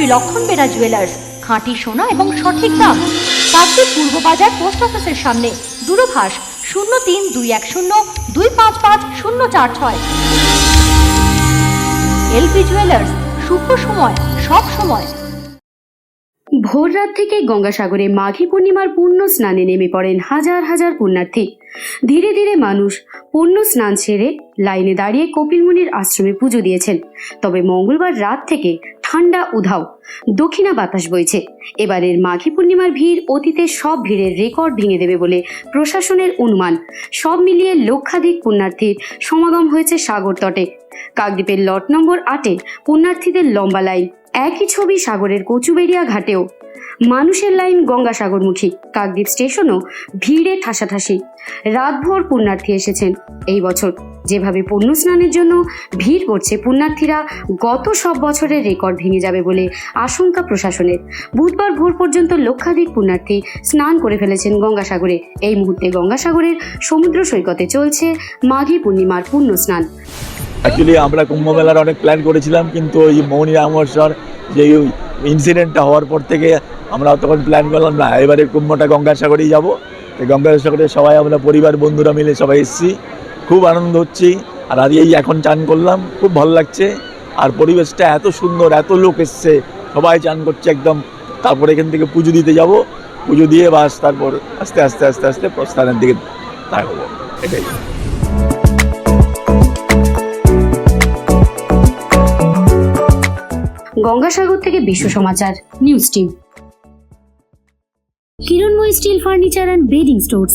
শ্রী লক্ষণ বেরা জুয়েলার্স খাঁটি সোনা এবং সঠিক দাম। কাকদ্বীপ পূর্ব বাজার পোস্ট অফিসের সামনে, দূরভাষ শূন্য তিন দুই এক শূন্য দুই পাঁচ পাঁচ শূন্য চার ছয়। এলপি জুয়েলার্স শুভ সময়, সব সময়। ভোররাত থেকে গঙ্গাসাগরে মাঘী পূর্ণিমার পূর্ণ স্নানে নেমে পড়েন হাজার হাজার পুণ্যার্থী। ধীরে ধীরে মানুষ পুণ্য স্নান সেরে লাইনে দাঁড়িয়ে কপিল মুনির আশ্রমে পুজো দিয়েছেন। তবে মঙ্গলবার রাত থেকে ঠান্ডা, উধাও। দক্ষিণা বাতাস বইছে। এবারের মাঘী পূর্ণিমার ভিড় অতীতের সব ভিড়ের রেকর্ড ভেঙে দেবে বলে প্রশাসনের অনুমান। সব মিলিয়ে লক্ষাধিক পুণ্যার্থীর সমাগম হয়েছে সাগর তটে। কাকদ্বীপের লট নম্বর আটে পুণ্যার্থীদের লম্বা লাইন। একই ছবি সাগরের কচুবেড়িয়া ঘাটেও। মানুষের লাইন গঙ্গাসাগরমুখী। কাকদ্বীপ স্টেশনও ভিড়ে ঠাসাঠাসি। রাতভর পুণ্যার্থী এসেছেন এই বছর। যেভাবে পুণ্য স্নানের জন্য ভিড় করছে পুণ্যার্থীরা, গত সব বছরের রেকর্ড ভেঙে যাবে বলে আশঙ্কা প্রশাসনের। বুধবার ভোর পর্যন্ত লক্ষাধিক পুণ্যার্থী স্নান করে ফেলেছেন গঙ্গাসাগরে। এই মুহূর্তে গঙ্গাসাগরের সমুদ্র সৈকতে চলছে মাঘী পূর্ণিমার পুণ্য স্নান। অ্যাকচুয়ালি আমরা কুম্ভ মেলার অনেক প্ল্যান করেছিলাম, কিন্তু ওই মৌনী রামস্বর যে ইনসিডেন্টটা হওয়ার পর থেকে আমরা তখন প্ল্যান করলাম, না, এবারে কুম্ভটা গঙ্গাসাগরেই যাব। গঙ্গাসাগরে সবাই, আমরা পরিবার, বন্ধুরা মিলে সবাই এসেছি। খুব আনন্দ হচ্ছি। আর আজ এই এখন চান করলাম, খুব ভালো লাগছে। আর পরিবেশটা এত সুন্দর, এত লোক এসছে, সবাই চান করছে একদম। তারপর এখান থেকে পুজো দিতে যাব। পুজো দিয়ে বাস, তারপর আস্তে আস্তে আস্তে আস্তে প্রস্থানের দিকে থাকব এটাই। গঙ্গাসাগর থেকে Bishwa Samachar, news team. Kiranmoy steel furniture and bedding stores